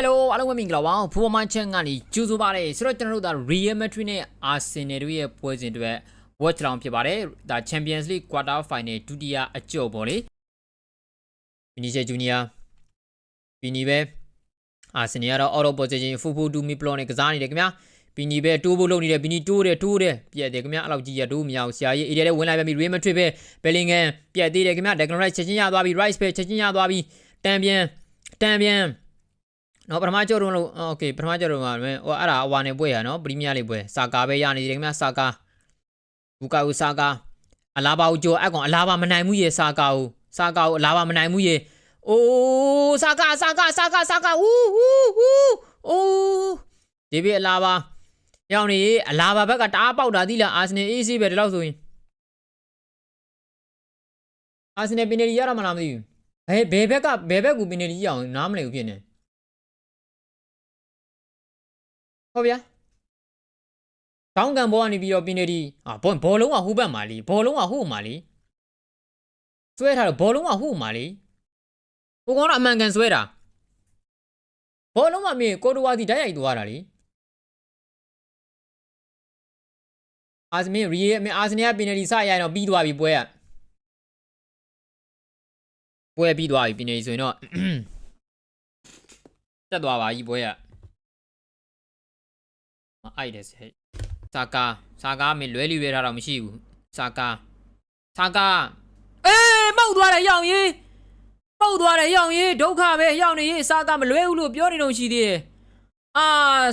Hello အားလုံးပဲမင်္ဂလာပါဖူမန်ချန်ကနေကြိုးဆိုပါရစေဆိုတော့ကျွန်တော်တို့ဒါ Real Madrid နဲ့ Arsenal တို့ရဲ့ပွဲစဉ်တွေ watch လောင်ဖြစ်ပါတယ်ဒါ Champions League quarter final ဒုတိယအကျော်ပေါ့လေ Vinicius Junior ဗီနီပဲ Arsenal ကတော့ auto position ဖူဖူတူမီပလောနဲ့ကစားနေတယ်ခင်ဗျာဗီနီပဲတိုးဖို့လုပ်နေတယ်ဗီနီတိုးတယ်တိုးတယ်ပြက်တယ်ခင်ဗျာအဲ့လောက်ကြီးရတိုးမရအောင်ဆရာကြီး area ထဲဝင်လိုက်ပြီ Real Madrid ပဲ Bellingham ပြက်သေးတယ်ခင်ဗျာ Declan Rice ချက်ချင်းရသွားပြီ Rice ပဲချက်ချင်းရသွားပြီတန်ပြန်တန်ပြန် နော်ပထမကြောတော့လို့โอเคပထမကြောတော့မှာဟိုအဲ့ဒါအဝါနေပွဲရနော်ပရီးမီးယားလိပွဲစာကာပဲရနေတယ်ခင်ဗျာစာကာဘူကာဦးစာကာအလာဘာကိုကြောအကောင်အလာဘာမနိုင်မှုရေစာကာကိုစာကာကိုအလာဘာမနိုင်မှုရေအိုးစာကာစာကာစာကာစာကာဦးဦးဦးအိုးဒီပြအလာဘာရောင်နေအလာဘာဘက်ကတအားပေါက်တာသီးလားအာဆင်နယ်အေးစီးပဲဒီလောက်ဆိုရင်အာဆင်နယ်ပင်နယ်ရရမလားမသိဘူးဘယ်ဘယ်ဘက်ကဘယ်ဘက်ကူပင်နယ်ကြီးအောင်နားမလည်ဘူးဖြစ်နေ ဟုတ်ဗျာတောင်းကန်ဘောကနေပြီးတော့ပင်နေဒီအာဘောဘောလုံးကဟိုဘက်မှာလीဘောလုံးကဟိုမှာလीဆွဲထားတော့ဘောလုံးကဟိုမှာလीကိုကောင်တော့အမှန်ကန်ဆွဲတာဘောလုံးကမြေကိုတိုဝါစီဓာတ်ရိုက်သွားတာလीအာဇမင်ရီရဲ့အာဇနီယာပင်နေဒီစရိုင်တော့ပြီးသွားပြီပွဲကပွဲပြီးသွားပြီပင်နေဒီဆိုရင်တော့တက်သွားပါပြီပွဲကမ အိုက်တယ်ဆဲစာကာစာကာမင်းလွဲလီရွဲထားတော့မရှိဘူးစာကာစာကာအေးမောက်သွားတယ်ရောင်ကြီးမောက်သွားတယ်ရောင်ကြီးဒုက္ခပဲရောင်နေရေးစာကာမလွဲဘူးလို့ပြောနေတော့ရှိသေးတယ်အာ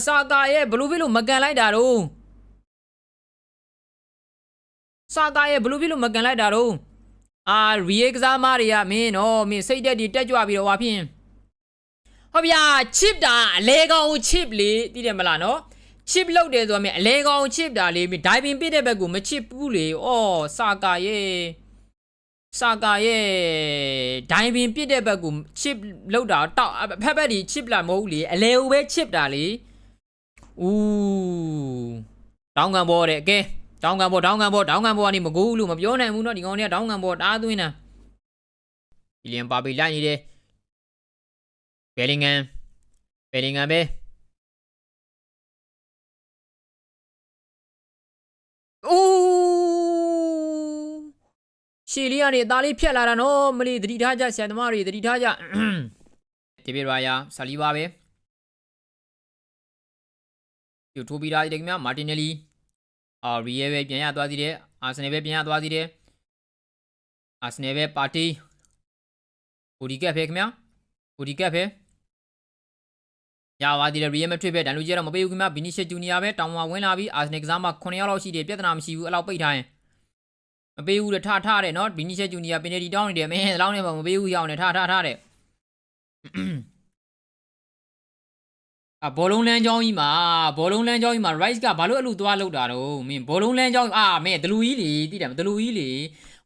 စာကာရဲ့ဘလူးဖြစ်လို့မကန်လိုက်တာတော့စာကာရဲ့ဘလူးဖြစ်လို့မကန်လိုက်တာတော့အာရီယေကစားမတွေကမင်းနော်မင်းစိတ်တက်ဒီတက်ကြွပြီးတော့ဟာဖြင့်ဟုတ်ဗျာချစ်တာအလဲကောင်ချစ်လေသိတယ်မလားနော် ချစ်လောက်တယ်ဆိုတော့မြအလဲကောင်ချစ်တာလေးဒိုင်ပင်ပြစ်တဲ့ဘက်ကမချစ်ဘူးလေ။အော်စာကာရဲ့စာကာရဲ့ဒိုင်ပင်ပြစ်တဲ့ဘက်ကချစ်လောက်တာတောက်ဖက်ဖက်ဒီချစ်လာမဟုတ်ဘူးလေ။အလဲကိုပဲချစ်တာလေ။ဦးတောင်းကန်ပေါ်တဲ့ကဲတောင်းကန်ပေါ်တောင်းကန်ပေါ်တောင်းကန်ပေါ်ကနေမကူလို့မပြောနိုင်ဘူးเนาะဒီကောင်တွေကတောင်းကန်ပေါ်တားသွင်းတာ။ဒီလင်ပါပီလိုက်နေတယ်။ဘယ်လင်ဂမ်ဘယ်လင်ဂမ်ပဲ အိုးရှီလီကနေအသားလေးဖြတ်လာတာနော်မလီသတိထားကြဆရာသမားတွေသတိထားကြဒီပြေရာယာဆာလီဘာပဲယူထိုးပြီးသားဒီကမြမာတင်နယ်လီအာရီယဲပဲပြန်ရသွားသေးတယ်အာဆင်နယ်ပဲပြန်ရသွားသေးတယ်အာဆင်နယ်ပဲပါတီဟူဒီကက်ပဲခင်ဗျာဟူဒီကက်ပဲ ရပါသေးတယ်ရီယဲမထွေပဲဒန်လူကြီးတော့မပေးဘူးခင်ဗျာဘီနီရှက်ဂျူနီယာပဲတောင်ဝဝင်လာပြီးအာဆင်နယ်ကစားမှာ9ရောက်လောက်ရှိတယ်ပြဿနာမရှိဘူးအဲ့လောက်ပိတ်ထားရင်မပေးဘူးတဲ့ထထတဲ့နော်ဘီနီရှက်ဂျူနီယာပင်နယ်တီတောင်းနေတယ်မင်းအဲ့လောက်နဲ့မပေးဘူးရောက်နေထထထတဲ့အာဘောလုံးလမ်းကြောင်းကြီးမှာဘောလုံးလမ်းကြောင်းကြီးမှာ rice ကဘာလို့အဲ့လိုသွားလောက်တာတော့မင်းဘောလုံးလမ်းကြောင်းအာမင်းဒလူကြီးလေတိတယ်မဒလူကြီးလေ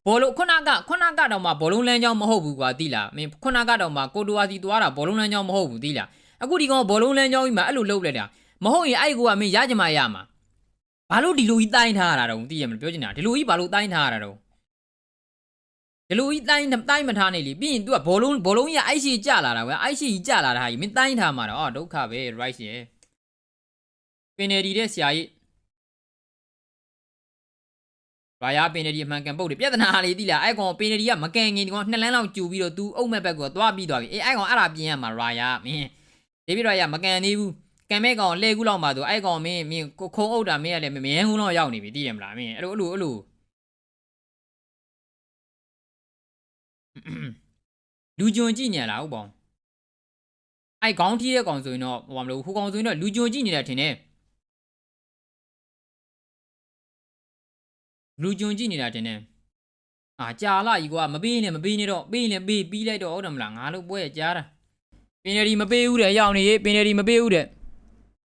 ဘောလုံးခုနကခုနကတော့မှဘောလုံးလမ်းကြောင်းမဟုတ်ဘူးကွာတိလားမင်းခုနကတော့မှကိုတိုဝါစီသွားတာဘောလုံးလမ်းကြောင်းမဟုတ်ဘူးတိလား အခုဒီကောင်ဘောလုံးလမ်းကြောင်းကြီးမှာအဲ့လိုလုပ်လိုက်တာမဟုတ်ရင်အဲ့ကူကမင်းရကြမှာရမှာဘာလို့ဒီလိုကြီးတိုင်းထားရတာတော့တိရမလို့ပြောချင်တာဒီလိုကြီးဘာလို့တိုင်းထားရတာတော့ဒီလိုကြီးတိုင်းတိုင်းမထားနေလေပြီးရင် तू ကဘောလုံးဘောလုံးကြီးအိုက်ရှိကြလာတာကွာအိုက်ရှိကြီးကြလာတာဟာကြီးမင်းတိုင်းထားမှာတော့အော်ဒုက္ခပဲ right ရဲ့ပင်နယ်ဒီတဲ့ဆရာကြီးဘာရပင်နယ်ဒီအမှန်ကန်ပုတ်တယ်ပြဿနာလေးတိလားအဲ့ကောင်ပင်နယ်ဒီကမကန်ငင်ဒီကောင်နှစ်လန်းလောက်ကျူပြီးတော့ तू အုပ်မဲ့ဘက်ကသွားပြီးသွားပြီအေးအဲ့ကောင်အဲ့ဒါပြင်ရမှာရာယာမင်း ဒေးဗစ်ရာယာမကန်သေးဘူးကန်မဲ့ကောင်လဲကူးလောက်မှာသူအဲ့ကောင်မင်းမင်းခုံအုပ်တာမင်းကလည်းမမြဲဘူးတော့ရောက်နေပြီသိတယ်မလားမင်းအဲ့လိုအဲ့လိုအဲ့လိုလူဂျွန်ကြည့်ညံလားဟုတ်ပေါင်းအဲ့ခေါင်းထီးတဲ့ကောင်ဆိုရင်တော့ဟိုဘာမလို့ဟိုကောင်ဆိုရင်တော့လူဂျွန်ကြည့်နေတယ်ထင်တယ်လူဂျွန်ကြည့်နေတာထင်တယ်အာကြာလာကြီးကွာမပေးနဲ့မပေးနဲ့တော့ပေးနဲ့ပေးပြီးလိုက်တော့ဟုတ်တယ်မလားငါတို့ပွဲကြားတာ ပင်နယ်ဒီမပေးဘူးတဲ့ရောက်နေရေးပင်နယ်ဒီမပေးဘူးတဲ့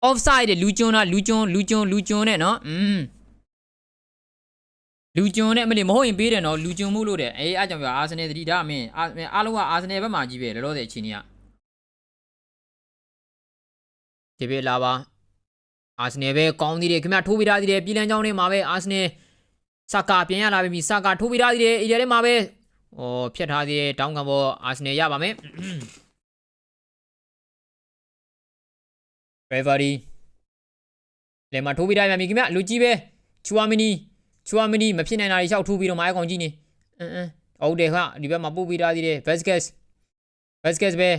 offside တဲ့လူဂျွန်တာလူဂျွန်လူဂျွန်လူဂျွန်နဲ့နော်อืมလူဂျွန်နဲ့မလေးမဟုတ်ရင်ပေးတယ်နော်လူဂျွန်မှုလို့တဲ့အေးအားကြောင့်ပြောအာဆင်နယ်သတိထားမင်းအာအားလုံးကအာဆင်နယ်ဘက်မှာကြီးပဲလောလောဆယ်အချိန်ကြီးကဒီပြေလာပါအာဆင်နယ်ပဲကောင်းသေးတယ်ခင်ဗျထိုးပြထားသေးတယ်ပြည်လန်းချောင်းထဲမှာပဲအာဆင်နယ်စကာပြန်ရလာပြီစကာထိုးပြထားသေးတယ်အေရီယာထဲမှာပဲဩဖြတ်ထားသေးတယ်တောင်းကံပေါ်အာဆင်နယ်ရပါမယ် referee လေမှာထိုးပြီးတိုင်းမှာမြင်ခင်ဗျလူကြီးပဲချူဝါမီနီချူဝါမီနီမဖြစ်နိုင်တာတွေလျှောက်ထိုးပြီးတော့မိုင်းကောင်ကြီးနေအင်းအင်းဟုတ်တယ်ဟာဒီဘက်မှာပို့ပြီးသားသေးတယ် Vasquez Vasquez ပဲ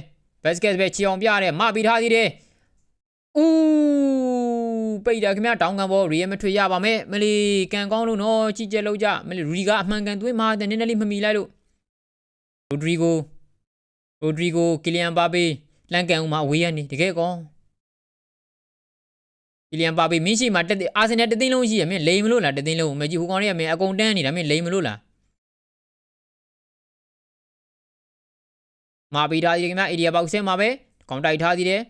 Vasquez ပဲချီအောင်ပြရတယ်မပြီးထားသေးတယ်ဦးပိတ်တာခင်ဗျတောင်းကန်ပေါ် Real Madrid ရပါမယ်မလီကန်ကောင်းလို့နော်ကြီးကျက်လောက်ကြမလီရူဒီကအမှန်ကန်သွင်းမှာနည်းနည်းလေးမမီလိုက်လို့ Rodrigo Rodrigo Kylian Mbappe လန့်ကန်ဦးမှာအဝေးရနေတကယ်ကော ကီလီယန်ပါပေမင်းရှိမှာတက်တဲ့အာဆင်နယ်တသိန်းလုံးရှိရမင်းလိမ်မလို့လားတသိန်းလုံးမကြည့်ဟိုကောင်တွေကမင်းအကုန်တန်းနေတာမင်းလိမ်မလို့လားမာပီတာဒီကမြအေရီယာဘောက်ဆဲမှာပဲကောင်တိုက်ထားသေးတယ်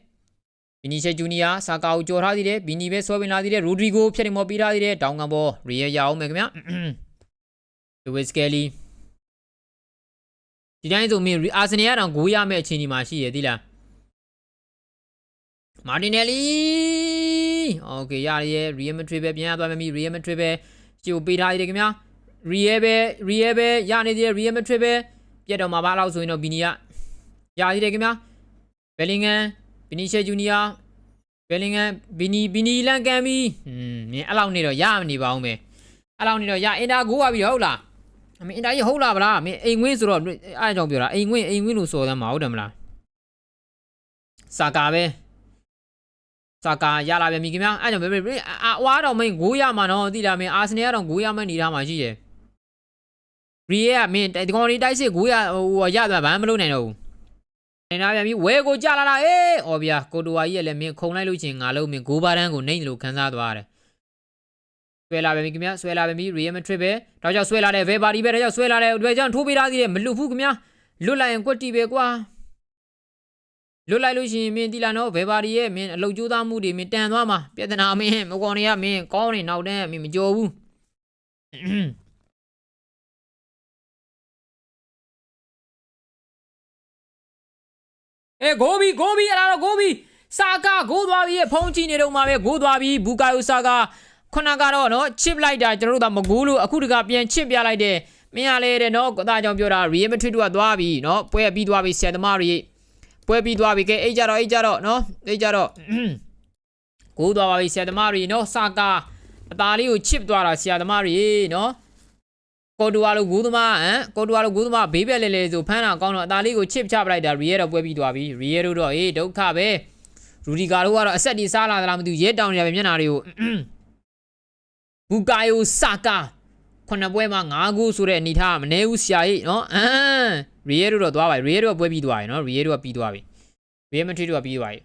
ဗီနီရှယ်ဂျူနီယာဆာကာကိုကြော်ထားသေးတယ်ဗီနီပဲဆွဲဝင်လာသေးတယ်ရိုဒရီဂိုဖြတ်နေမော်ပြီးထားသေးတယ်တောင်ကန်ဘောရီယယ်ရအောင်မယ်ခင်ဗျလူဝစ်ကယ်လီဒီတိုင်းဆိုမင်းအာဆင်နယ်ကတော့ဂိုးရမယ့်အခြေအနေမှာရှိရသေးလားမာတင်နယ်လီ โอเคရရရဲ့ Real Madrid ပဲပြန်ရသွားမယ်မီ Real Madrid ပဲကြိုပေးထားသေးတယ်ခင်ဗျာ Real ပဲ Real ပဲရနေသေးတယ် Real Madrid ပဲပြတ်တော့မှာပါလောက်ဆိုရင်တော့ဘီနီကရသေးတယ်ခင်ဗျာ Bellingham Vinicius Junior Bellingham Vini Vini လန်ကန်ပြီဟွန်းမင်းအဲ့လောက်နေတော့ရမနေပါအောင်ပဲအဲ့လောက်နေတော့ရအင်တာကိုးပါပြီဟုတ်လားအမင်းအင်တာကြီးဟုတ်လားဗလားမင်းအိမ်ဝင်းဆိုတော့အဲ့အကြောင်းပြောတာအိမ်ဝင်းအိမ်ဝင်းလို့ဆိုတယ်မှာဟုတ်တယ်မလားစာကာပဲ စာကာရလာပြန်ပြီခင်ဗျာအဲ့ကြောင့်ဘယ်ဘယ်အာဝါတော့မင်းဂိုးရမှာနော်သိလားမင်းအာဆင်နယ်ကတော့ဂိုးရမယ့်နေထားမှာရှိတယ်ရီရဲ့ကမင်းဒီကောင်လေးတိုက်စစ်ဂိုးရဟိုရသွားဘာမှမလုပ်နိုင်တော့ဘူးနေနာပြန်ပြီဝဲကိုကြလာလာအေးအော်ဗျာကိုတိုဝါကြီးရဲ့လည်းမင်းခုံလိုက်လို့ချင်းငါလုံးမင်းဂိုးပါတန်းကိုနှိမ့်လို့ခန်းစားသွားတယ်ဆွဲလာပြန်ပြီခင်ဗျာဆွဲလာပြန်ပြီရီယယ်မက်ထရစ်ပဲဒါကြောင့်ဆွဲလာတယ်ဗေဘာဒီပဲဒါကြောင့်ဆွဲလာတယ်ဒီကြောင့်ထိုးပေးထားသေးတယ်မလွတ်ဘူးခင်ဗျာလွတ်လိုက်ရင်ကွက်တီပဲကွာ လွတ်လိုက်လို့ရှိရင်မင်းတီလာနော်ဘယ်ပါရီရဲ့မင်းအလုတ်ကြိုးသားမှုတွေမင်းတန်သွားမှာပြဿနာမင်းမကောင်တွေကမင်းကောင်းနေနောက်တန်းမင်းမကြော်ဘူးအဲဂိုးဘီဂိုးဘီအဲ့ဒါတော့ဂိုးဘီစာကာဂိုးသွားပြီဖုံးကြည့်နေတော့မှာပဲဂိုးသွားပြီဘူကာယိုစာကာခုနကတော့နော်ချစ်လိုက်တာကျွန်တော်တို့ကမဂိုးလို့အခုတကပြန်ချစ်ပြလိုက်တယ်မင်းကလည်းတဲ့နော်ဒါကြောင့်ပြောတာ Real Madrid တို့ကသွားပြီနော်ပွဲပြီးသွားပြီဆယ်သမားတွေ ပွဲပြီးသွားပြီကဲအိတ်ကြတော့အိတ်ကြတော့နော်အိတ်ကြတော့ကိုးသွားပါပြီဆယ်သမားတွေနော်စာကာအသားလေးကိုချစ်သွားတာဆရာသမားတွေနော်ကိုတူဝါလိုဂူးသမားဟမ်ကိုတူဝါလိုဂူးသမားဘေးဘက်လဲလဲဆိုဖမ်းတာကောင်းတော့အသားလေးကိုချစ်ချပလိုက်တာရီယဲတော့ပွဲပြီးသွားပြီရီယဲတို့တော့အေးဒုက္ခပဲရူဒီကာတို့ကတော့အဆက်တီစားလာသလားမသိဘူးရဲတောင်နေရပဲမျက်နှာတွေကိုဘူကာယိုစာကာ ခုနှစ်ပွဲမှာ၅ဂိုးဆိုတဲ့အနေထားမနေဘူးဆရာကြီးနော်အမ်ရီယဲတို့တော့သွားပါရီယဲတို့ကပွဲပြီးသွားပြီနော်ရီယဲတို့ကပြီးသွားပြီရီယဲမထရီတို့ကပြီးသွားပြီ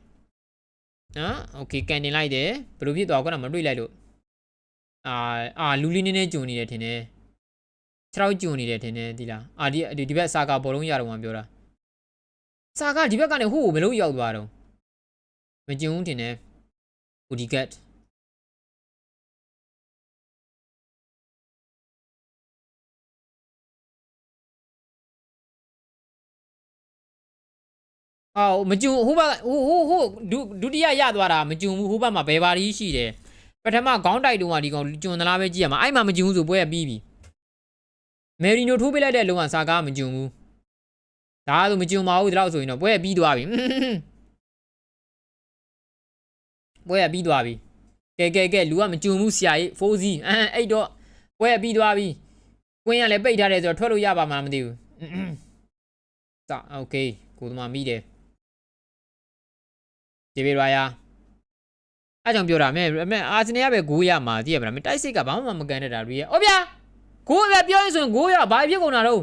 နော်โอเคကန်တင်လိုက်တယ်ဘယ်လိုဖြစ်သွားကောမတွေ့လိုက်လို့အာအာလူလီနေနေဂျုံနေတယ်ထင်တယ်ခြေထောက်ဂျုံနေတယ်ထင်တယ်ဒီလားအာဒီဒီဘက်စာကာဘောလုံးရတော့မှပြောတာစာကာဒီဘက်ကနေဟိုးဘယ်လိုရောက်သွားတော့မဂျုံထင်တယ်ဟူဒီကတ် အော်မကျုံဟိုဘက်ဟိုဟိုဟိုဒုဒုတိယရသွားတာမကျုံဘူးဟိုဘက်မှာဘယ်ပါရီရှိတယ်ပထမခေါင်းတိုက်တုန်းကဒီကောင်ကျုံသလားပဲကြည့်ရမှာအဲ့မှာမကျုံဘူးဆိုပွဲကပြီးပြီမယ်ရီနိုထိုးပေးလိုက်တဲ့လုံကစာကားမကျုံဘူးဒါဆိုမကျုံပါဘူးဒီလောက်ဆိုရင်တော့ပွဲကပြီးသွားပြီပွဲကပြီးသွားပြီကဲကဲကဲလူကမကျုံဘူးဆရာကြီးဖိုးစီအမ်အဲ့တော့ပွဲကပြီးသွားပြီကွင်းကလည်းပိတ်ထားတယ်ဆိုတော့ထွက်လို့ရပါမှာမသိဘူးစာโอเคကိုသမားမိတယ် ဒီဘေရာယာအဲကြောင့်ပြောတာမဲမဲအာဆင်နယ်ကပဲဂိုးရမှာတည်ရမလားမတိုက်စိတ်ကဘာမှမကန်တဲ့တာရီရဲ့ဩဗျာဂိုးပဲပြောရင်ဆိုရင်ဂိုးရဘာဖြစ်ကုန်တာတော့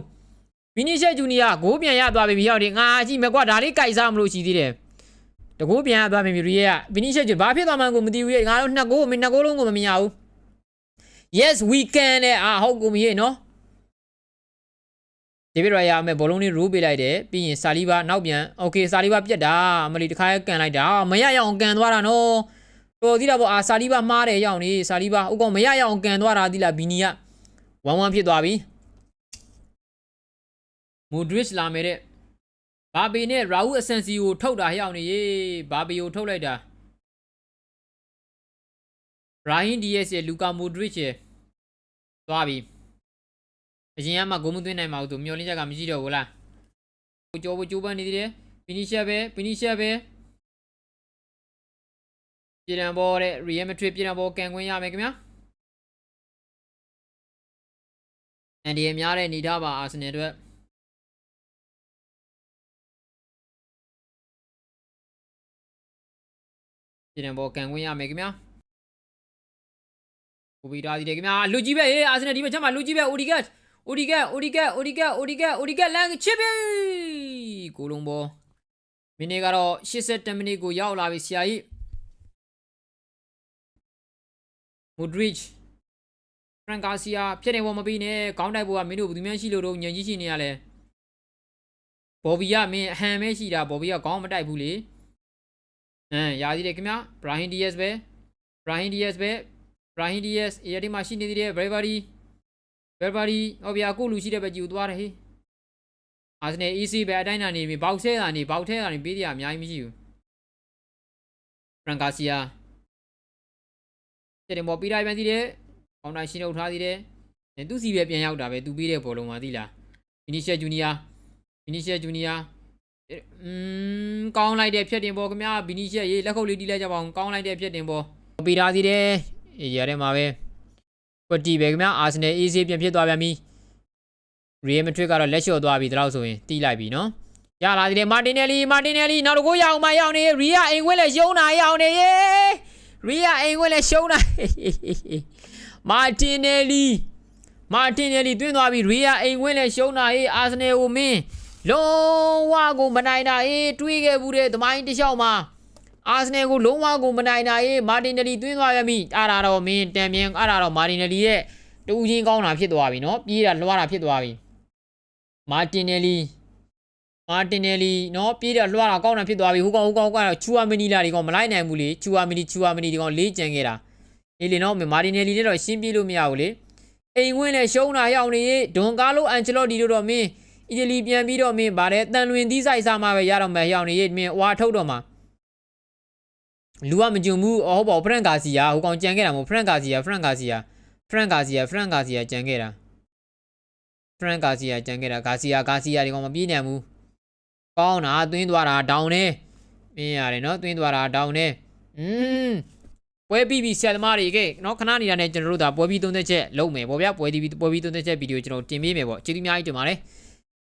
ဗီနီရှယ်ဂျူနီယာဂိုးပြန်ရသွားပြီဟောဒီငါကြည့်မယ်ကွာဒါလေးကြိုက်စားမလို့ရှိသေးတယ်တကိုးပြန်ရသွားပြီရီရဲ့ဗီနီရှယ်ဂျူဘာဖြစ်သွားမှန်းကိုမသိဘူးရဲ့ငါတို့နှစ်ကိုးမင်းနှစ်ကိုးလုံးကိုမမြင်ရဘူး yes we can နဲ့အာဟုတ်ကိုမကြီးနော် ဒေးဗစ်ရိုင်ယာမဲ့ဘောလုံးလေးရိုးပေးလိုက်တယ်ပြီးရင်ဆာလီဘာနောက်ပြန်โอเคဆာလီဘာပြက်တာအမလီတခါကန်လိုက်တာမရရအောင်ကန်သွားတာနော်တော်သေးတာပေါ့အာဆာလီဘာမှားတယ်ရောက်နေဆာလီဘာဥကောင်မရရအောင်ကန်သွားတာသီလားဘီနီကဝမ်ဝမ်ဖြစ်သွားပြီမူဒရစ်လာမယ်တဲ့ဘာဘီနဲ့ရာဦးအဆန်စီကိုထုတ်တာရောက်နေရေဘာဘီကိုထုတ်လိုက်တာရာဟင်ဒီယက်ရဲ့လူကာမိုဒရစ်ရဲ့သွားပြီ အရင်ကမှဂိုးမသွင်းနိုင်ပါဘူးသူမျောလင်းချက်ကမရှိတော့ဘူးလားကိုကျော်ကိုကျိုးပန်းနေသေးတယ်ဖီနီရှာပဲဖီနီရှာပဲပြည်တံဘောတဲ့ Real Madrid ပြည်တံဘောကန်ခွင့်ရမယ်ခင်ဗျာအန်ဒီအများတဲ့နေထားပါအာဆင်နယ်အတွက်ပြည်တံဘောကန်ခွင့်ရမယ်ခင်ဗျာပူပြီးသားဒီတယ်ခင်ဗျာလူကြီးပဲဟေးအာဆင်နယ်ဒီဘက်ချက်မှာလူကြီးပဲ Odigat Odigat Odigat Odigat Odigat Odigat လမ်းချစ်ပြီကိုလုံးဘောမိနစ်ကတော့82မိနစ်ကိုရောက်လာပြီဆရာကြီး Modric Frank Garcia ဖြစ်နေပေါ်မပြီးနဲ့ခေါင်းတိုက်ပေါ်ကမင်းတို့ဘယ်သူမှရှိလို့တော့ညံကြီးရှိနေရလဲဘော်ဘီကမင်းအဟံပဲရှိတာဘော်ဘီကခေါင်းမတိုက်ဘူးလေအမ်ရာသေးတယ်ခင်ဗျာ Brahim Diaz ပဲ Brahim Diaz ပဲ Brahim Diaz အေဒီမှာရှိနေသေးတယ် Bravery Bravery ဟောဗျာကိုလူရှိတဲ့ဘက်ကြီးကိုသွားတယ်ဟေးအာစနယ် EC ပဲအတိုင်းတာနေပြီဘောက်ဆဲတာနေဘောက်ထဲတာနေပေးတယ်အများကြီးမရှိဘူး Frank Garcia တဲ့တယ်မော်ပြီးတိုင်းပြန်သေးတယ်။ကောင်းတိုင်းရှင်းထုတ်ထားသေးတယ်။အဲသူစီပဲပြန်ရောက်တာပဲသူပြီးတဲ့ဘောလုံးမှာသိလား။ Vinicius Junior Vinicius Junior อืมကောင်းလိုက်တဲ့ဖြတ်တင်ဘောခင်ဗျာ Vinicius ရေးလက်ခုပ်လေးတီးလိုက်ကြပါအောင်ကောင်းလိုက်တဲ့ဖြတ်တင်ဘောပြီးထားသေးတယ်။အေးရတဲ့မှာပဲ။ ကွတီပဲခင်ဗျာ Arsenal AC ပြန်ဖြစ်သွားပြန်ပြီ။ Real Madrid ကတော့လက်လျှော့သွားပြီဒါလို့ဆိုရင်တီးလိုက်ပြီနော်။ရလာသေးတယ်မာတင်နယ်လီမာတင်နယ်လီနောက်တစ်ကိုရအောင်မရအောင်နေရီယာအိမ်ခွဲလဲရှုံးတာရအောင်နေရေရီယာအိမ်ခွဲလဲရှုံးတာမာတင်နယ်လီမာတင်နယ်လီတွင်းသွားပြီရီယာအိမ်ခွဲလဲရှုံးတာအေးအာဆနယ်ကိုမင်းလုံးဝကိုမနိုင်တာအေးတွေးခဲ့ဘူးတဲ့သမိုင်းတစ်လျှောက်မှာ အာဆနယ်ကိုလုံးဝကိုမနိုင်တာအေးမာတင်နယ်လီတွင်းသွားရပြီအဲ့ဒါတော့မင်းတံမြင်အဲ့ဒါတော့မာတင်နယ်လီရဲ့တူချင်းကောင်းတာဖြစ်သွားပြီနော်ပြေးတာလွှားတာဖြစ်သွားပြီမာတင်နယ်လီမာတင်နယ်လီနော်ပြေးတော့လွှားတာကောင်းတာဖြစ်သွားပြီဟိုကောင်ဟိုကောင်ကတော့ချူအာမီနီလာဒီကောင်မလိုက်နိုင်ဘူးလေချူအာမီနီချူအာမီနီဒီကောင်လေးကြံခဲ့တာအေးလေနော်မာတင်နယ်လီနဲ့တော့ရှင်းပြေးလို့မရဘူးလေအိမ်ဝင်းနဲ့ရှုံးတာရောက်နေဒွန်ကာလိုအန်ချလော့ဒီတို့တော့မင်းအီတလီပြန်ပြီးတော့မင်းဗါတဲ့တန်လွင်သီးဆိုင်စားမှာပဲရတော့မယ်ရောက်နေမင်းဝါထုတ်တော့မှာ လူကမကြုံဘူးအော်ဟုတ်ပါဖရန်ကာစီယာဟိုကောင်ကြံခဲ့တာမဟုတ်ဖရန်ကာစီယာဖရန်ကာစီယာဖရန်ကာစီယာဖရန်ကာစီယာကြံခဲ့တာဖရန်ကာစီယာကြံခဲ့တာဂါစီယာဂါစီယာဒီကောင်မပြေးနိုင်ဘူးကောင်းတာသွင်းသွားတာဒေါင်နေမင်းရတယ်နော်သွင်းသွားတာဒေါင်နေอืมပွဲပြီးပြီဆရာသမားတွေကနော်ခဏနေတာနဲ့ကျွန်တော်တို့ဒါပွဲပြီးသုံးသက်ချက်လုပ်မယ်ပေါ့ဗျာပွဲပြီးပွဲပြီးသုံးသက်ချက်ဗီဒီယိုကျွန်တော်တင်ပေးမယ်ပေါ့ကျေးဇူးအများကြီးတင်ပါတယ်